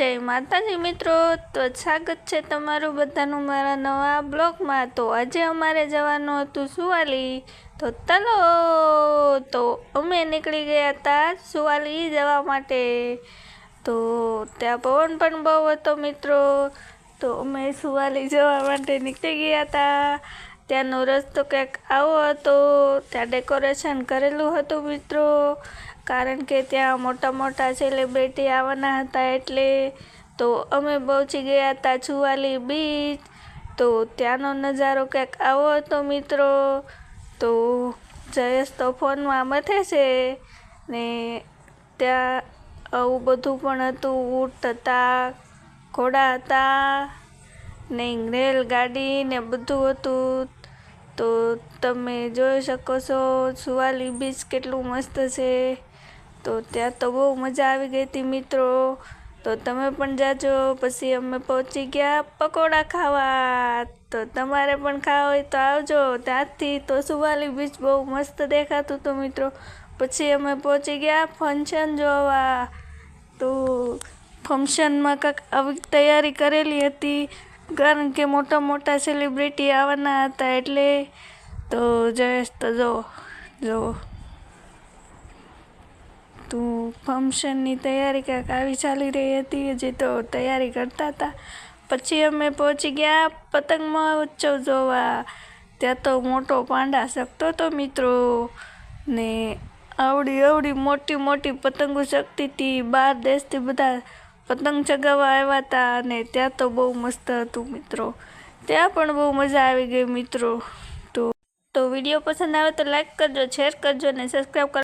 જય માતાજી મિત્રો. તો સ્વાગત છે તમારું બધાનું મારા નવા બ્લોગમાં. તો આજે અમારે જવાનું હતું સુવાલી. તો ચાલો, તો અમે નીકળી ગયા હતા સુવાલી જવા માટે. તો ત્યાં પવન પણ બહુ હતો મિત્રો. તો અમે સુવાલી જવા માટે નીકળી ગયા હતા ત્યાંનો રસ્તો કંઈક આવો હતો, ત્યાં ડેકોરેશન કરેલું હતું મિત્રો. કારણ કે ત્યાં મોટા મોટા સેલિબ્રિટી આવવાના હતા એટલે તો અમે પહોંચી ગયા હતા છુવાલી બીચ તો ત્યાંનો નજારો કંઈક આવો હતો મિત્રો. તો જયેશ તો ફોનમાં મથે છે ને ત્યાં આવું બધું પણ હતું, ઊંટ હતા, ઘોડા હતા. ને રેલગાડી ને બધું હતું. તો તમે જોઈ શકો છો સુવાલી બીચ કેટલું મસ્ત છે. તો ત્યાં તો બહુ મજા આવી ગઈ હતી મિત્રો. તો તમે પણ જાજો. પછી અમે પહોંચી ગયા પકોડા ખાવા. તો તમારે પણ ખાવા હોય તો આવજો. ત્યાંથી તો સુવાલી બીચ બહુ મસ્ત દેખાતું હતું મિત્રો. પછી અમે પહોંચી ગયા ફંક્શન જોવા. તો ફંક્શનમાં કંઈક આવી તૈયારી કરેલી હતી. કારણ કે મોટા મોટા સેલિબ્રિટી આવવાના હતા એટલે તો જયેશ તો જો જો. તો ફંક્શનની તૈયારી કાંઈક આવી ચાલી રહી હતી, હજી તો તૈયારી કરતા હતા. પછી અમે પહોંચી ગયા પતંગ મહોત્સવ જોવા. ત્યાં તો મોટો પાંડા શકતો હતો મિત્રો. ને આવડી આવડી મોટી મોટી પતંગો શકતી હતી. બાર દેશથી બધા પતંગ ચગાવવા આવ્યા હતા અને ત્યાં તો બહુ મસ્ત હતું મિત્રો. ત્યાં પણ બહુ મજા આવી ગઈ મિત્રો. તો તો વીડિયો પસંદ આવે તો લાઈક કરજો શેર કરજો અને સબસ્ક્રાઈબ કર